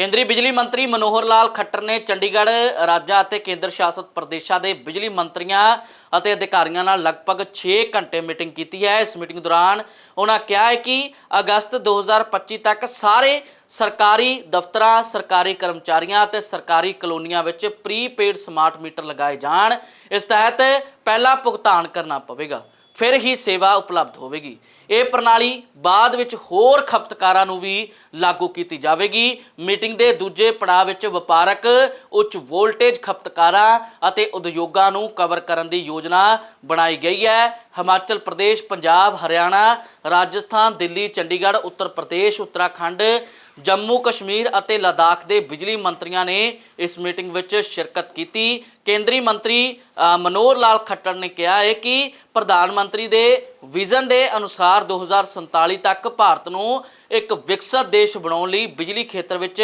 ਕੇਂਦਰੀ ਬਿਜਲੀ ਮੰਤਰੀ ਮਨੋਹਰ ਲਾਲ ਖੱਟਰ ਨੇ ਚੰਡੀਗੜ੍ਹ ਰਾਜਾਂ ਅਤੇ ਕੇਂਦਰ ਸ਼ਾਸਤ ਪ੍ਰਦੇਸ਼ਾਂ ਦੇ ਬਿਜਲੀ ਮੰਤਰੀਆਂ ਅਤੇ ਅਧਿਕਾਰੀਆਂ ਨਾਲ ਲਗਭਗ 6 ਘੰਟੇ ਮੀਟਿੰਗ ਕੀਤੀ ਹੈ। ਇਸ ਮੀਟਿੰਗ ਦੌਰਾਨ ਉਹਨਾਂ ਕਿਹਾ ਹੈ ਕਿ ਅਗਸਤ 2025 ਤੱਕ ਸਾਰੇ ਸਰਕਾਰੀ ਦਫ਼ਤਰਾਂ, ਸਰਕਾਰੀ ਕਰਮਚਾਰੀਆਂ ਅਤੇ ਸਰਕਾਰੀ ਕਲੋਨੀਆਂ ਵਿੱਚ ਪ੍ਰੀਪੇਡ ਸਮਾਰਟ ਮੀਟਰ ਲਗਾਏ ਜਾਣ। ਇਸ ਤਹਿਤ ਪਹਿਲਾ ਭੁਗਤਾਨ ਕਰਨਾ ਪਵੇਗਾ। ਫਿਰ ਹੀ ਸੇਵਾ ਉਪਲਬਧ ਹੋਵੇਗੀ। ਇਹ ਪ੍ਰਣਾਲੀ ਬਾਅਦ ਵਿੱਚ ਹੋਰ ਖਪਤਕਾਰਾਂ ਨੂੰ ਵੀ ਲਾਗੂ ਕੀਤੀ ਜਾਵੇਗੀ। ਮੀਟਿੰਗ ਦੇ ਦੂਜੇ ਪੜਾਅ ਵਿੱਚ ਵਪਾਰਕ, ਉੱਚ ਵੋਲਟੇਜ ਖਪਤਕਾਰਾਂ ਅਤੇ ਉਦਯੋਗਾਂ ਨੂੰ ਕਵਰ ਕਰਨ ਦੀ ਯੋਜਨਾ ਬਣਾਈ ਗਈ ਹੈ। ਹਿਮਾਚਲ ਪ੍ਰਦੇਸ਼, ਪੰਜਾਬ, ਹਰਿਆਣਾ ਰਾਜਸਥਾਨ, ਦਿੱਲੀ, ਚੰਡੀਗੜ੍ਹ, ਉੱਤਰ ਪ੍ਰਦੇਸ਼, ਉੱਤਰਾਖੰਡ, ਜੰਮੂ, ਕਸ਼ਮੀਰ ਅਤੇ ਲਦਾਖ ਦੇ ਬਿਜਲੀ ਮੰਤਰੀਆਂ ਨੇ ਇਸ ਮੀਟਿੰਗ ਵਿੱਚ ਸ਼ਿਰਕਤ ਕੀਤੀ। ਕੇਂਦਰੀ ਮੰਤਰੀ ਮਨੋਹਰ ਲਾਲ ਖੱਟੜ ਨੇ ਕਿਹਾ ਹੈ ਕਿ ਪ੍ਰਧਾਨ ਮੰਤਰੀ ਦੇ ਵਿਜ਼ਨ ਦੇ ਅਨੁਸਾਰ 2047 ਤੱਕ ਭਾਰਤ ਨੂੰ ਇੱਕ ਵਿਕਸਤ ਦੇਸ਼ ਬਣਾਉਣ ਲਈ ਬਿਜਲੀ ਖੇਤਰ ਵਿੱਚ